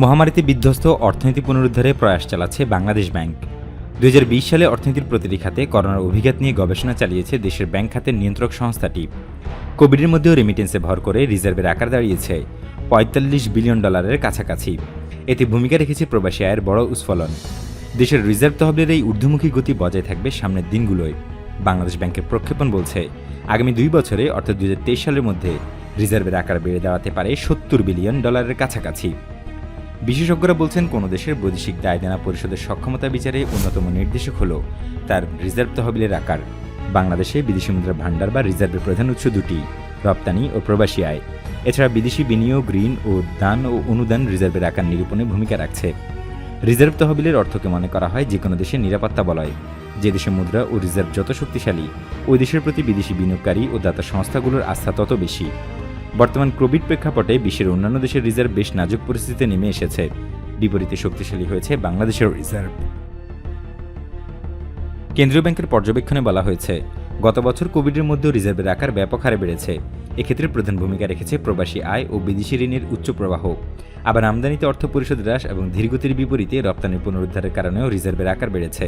মহামারীতে বিধ্বস্ত অর্থনীতি পুনরুদ্ধারে প্রয়াস চালাচ্ছে বাংলাদেশ ব্যাংক। দুই হাজার বিশ সালে অর্থনীতির প্রতিটি খাতে করোনার অভিঘাত নিয়ে গবেষণা চালিয়েছে দেশের ব্যাংক খাতের নিয়ন্ত্রক সংস্থাটি কোভিডের মধ্যেও রেমিটেন্সে ভর করে রিজার্ভের আকার দাঁড়িয়েছে পঁয়তাল্লিশ বিলিয়ন ডলারের কাছাকাছি। এতে ভূমিকা রেখেছে প্রবাসী আয়ের বড় উস্ফলন দেশের রিজার্ভ তহবিলের এই ঊর্ধ্বমুখী গতি বজায় থাকবে সামনের দিনগুলোয়, বাংলাদেশ ব্যাংকের প্রক্ষেপণ বলছে। আগামী দুই বছরে, অর্থাৎ দুই হাজার তেইশ সালের মধ্যে, রিজার্ভের আকার বেড়ে দাঁড়াতে পারে সত্তর বিলিয়ন ডলারের কাছাকাছি। বিশেষজ্ঞরা বলছেন কোনো দেশের বৈদেশিক দায় দেনা সক্ষমতা বিচারে অন্যতম নির্দেশক হল তার রিজার্ভ তহবিলের আকার। বাংলাদেশে বিদেশি মুদ্রার ভাণ্ডার বা রিজার্ভের প্রধান উৎস দুটি, রপ্তানি ও প্রবাসী আয়। এছাড়া বিদেশি বিনিয়োগ, ঋণ ও দান ও অনুদান রিজার্ভের আকার নিরূপণে ভূমিকা রাখছে। রিজার্ভ তহবিলের অর্থকে মনে করা হয় যে কোনো দেশের নিরাপত্তা বলয়? যে দেশের মুদ্রা ও রিজার্ভ যত শক্তিশালী, ওই দেশের প্রতি বিদেশি বিনিয়োগকারী ও দাতা সংস্থাগুলোর আস্থা তত বেশি। বর্তমান কোভিড প্রেক্ষাপটে বিশ্বের অন্যান্য দেশের রিজার্ভ বেশ নাজুক পরিস্থিতিতে নেমে এসেছে। বিপরীতে শক্তিশালী হয়েছে বাংলাদেশের রিজার্ভ। কেন্দ্রীয় ব্যাংকের পর্যবেক্ষণে বলা হয়েছে, গত বছর কোভিডের মধ্যেও রিজার্ভের আকার ব্যাপক হারে বেড়েছে। এক্ষেত্রে প্রধান ভূমিকা রেখেছে প্রবাসী আয় ও বিদেশি ঋণের উচ্চ প্রবাহ। আবার আমদানিতে অর্থ পরিশোধ হ্রাস এবং ধীরগতির বিপরীতে রপ্তানির পুনরুদ্ধারের কারণেও রিজার্ভের আকার বেড়েছে।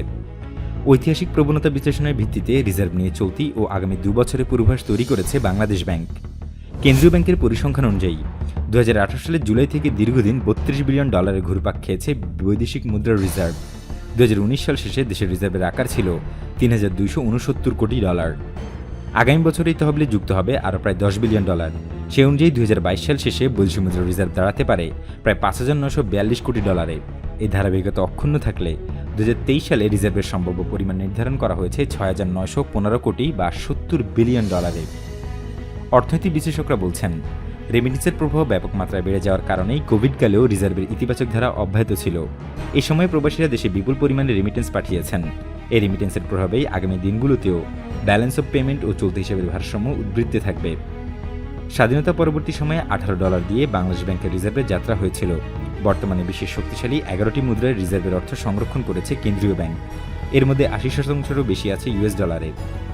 ঐতিহাসিক প্রবণতা বিশ্লেষণের ভিত্তিতে রিজার্ভ নিয়ে চলতি ও আগামী দু বছরের পূর্বাভাস তৈরি করেছে বাংলাদেশ ব্যাংক। কেন্দ্রীয় ব্যাংকের পরিসংখ্যান অনুযায়ী দু হাজার আঠারো সালের জুলাই থেকে দীর্ঘদিন বত্রিশ বিলিয়ন ডলারের ঘুরপাক খেয়েছে বৈদেশিক মুদ্রার রিজার্ভ। দু হাজার উনিশ সাল শেষে দেশের রিজার্ভের আকার ছিল তিন হাজার দুইশো উনসত্তর কোটি ডলার। আগামী বছর এই তহবিলে যুক্ত হবে আরও প্রায় দশ বিলিয়ন ডলার। সে অনুযায়ী দু হাজার বাইশ সাল শেষে বৈদেশিক মুদ্রার রিজার্ভ দাঁড়াতে পারে প্রায় পাঁচ হাজার নশো বিয়াল্লিশ কোটি ডলারে। এই ধারাবাহিকতা অক্ষুণ্ণ থাকলে দু হাজার তেইশ সালে রিজার্ভের সম্ভাব্য পরিমাণ নির্ধারণ করা হয়েছে ছয় হাজার পনেরো কোটি বা সত্তর বিলিয়ন ডলারে। অর্থনীতি বিশেষজ্ঞরা বলছেন রেমিডিসের প্রভাব ব্যাপক মাত্রায় বেড়ে যাওয়ার কারণেই কোভিডকালেও রিজার্ভের ইতিবাচক ধারা অব্যাহত ছিল। এ সময় প্রবাসীরা দেশে বিপুল পরিমাণে রেমিটেন্স পাঠিয়েছেন। এই রেমিটেন্সের প্রভাবেই আগামী দিনগুলোতেও ব্যালেন্স অব পেমেন্ট ও চলতি হিসাবের ভারসাম্য উদ্বৃত্তে থাকবে। স্বাধীনতা পরবর্তী সময়ে আঠারো ডলার দিয়ে বাংলাদেশ ব্যাংকের রিজার্ভের যাত্রা হয়েছিল। বর্তমানে বিশ্বের শক্তিশালী এগারোটি মুদ্রায় রিজার্ভের অর্থ সংরক্ষণ করেছে কেন্দ্রীয় ব্যাংক। এর মধ্যে আশি শতাংশেরও বেশি আছে ইউএস ডলারে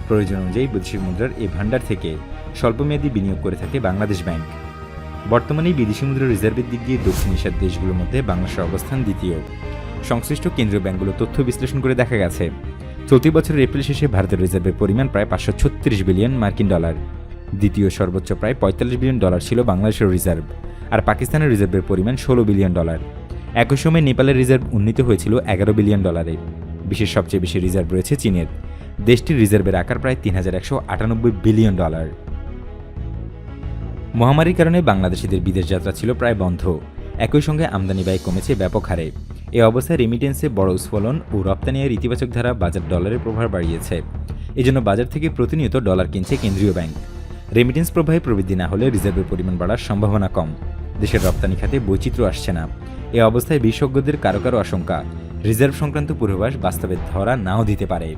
প্রয়োজন অনুযায়ী বৈদেশিক মুদ্রার এই ভাণ্ডার থেকে স্বল্পমেয়াদী বিনিয়োগ করে থাকে বাংলাদেশ ব্যাংক। বর্তমানে বিদেশি মুদ্রা রিজার্ভের দিক দিয়ে দক্ষিণ এশিয়ার দেশগুলোর মধ্যে বাংলাদেশের অবস্থান দ্বিতীয়। সংশ্লিষ্ট কেন্দ্রীয় ব্যাংকগুলো তথ্য বিশ্লেষণ করে দেখা গেছে। চলতি বছরের এপ্রিল শেষে ভারতের রিজার্ভের পরিমাণ প্রায় পাঁচশো ছত্রিশ বিলিয়ন মার্কিন ডলার। দ্বিতীয় সর্বোচ্চ প্রায় পঁয়তাল্লিশ বিলিয়ন ডলার ছিল বাংলাদেশের রিজার্ভ, আর পাকিস্তানের রিজার্ভের পরিমাণ ষোলো বিলিয়ন ডলার। একই সময় নেপালের রিজার্ভ উন্নীত হয়েছিল এগারো বিলিয়ন ডলারে। বিশ্বের সবচেয়ে বেশি রিজার্ভ রয়েছে চীনের। দেশটির রিজার্ভের আকার প্রায় তিন হাজার একশো আটানব্বই বিলিয়ন ডলার। মহামারীর কারণে বাংলাদেশিদের বিদেশ যাত্রা ছিল প্রায় বন্ধ। একই সঙ্গে আমদানি ব্যয় কমেছে ব্যাপক হারে। এ অবস্থায় রেমিটেন্সে বড় উৎফলন ও রপ্তানি আয়ের ইতিবাচক ধারা বাজার ডলারের প্রভাব বাড়িয়েছে। এজন্য বাজার থেকে প্রতিনিয়ত ডলার কিনছে কেন্দ্রীয় ব্যাংক। রেমিটেন্স প্রবাহে প্রবৃদ্ধি না হলে রিজার্ভের পরিমাণ বাড়ার সম্ভাবনা কম। দেশের রপ্তানি খাতে বৈচিত্র্য আসছে না। এ অবস্থায় বিশেষজ্ঞদের কারও কারও আশঙ্কা। রিজার্ভ সংক্রান্ত পূর্বাভাস বাস্তবে ধরা নাও দিতে পারে।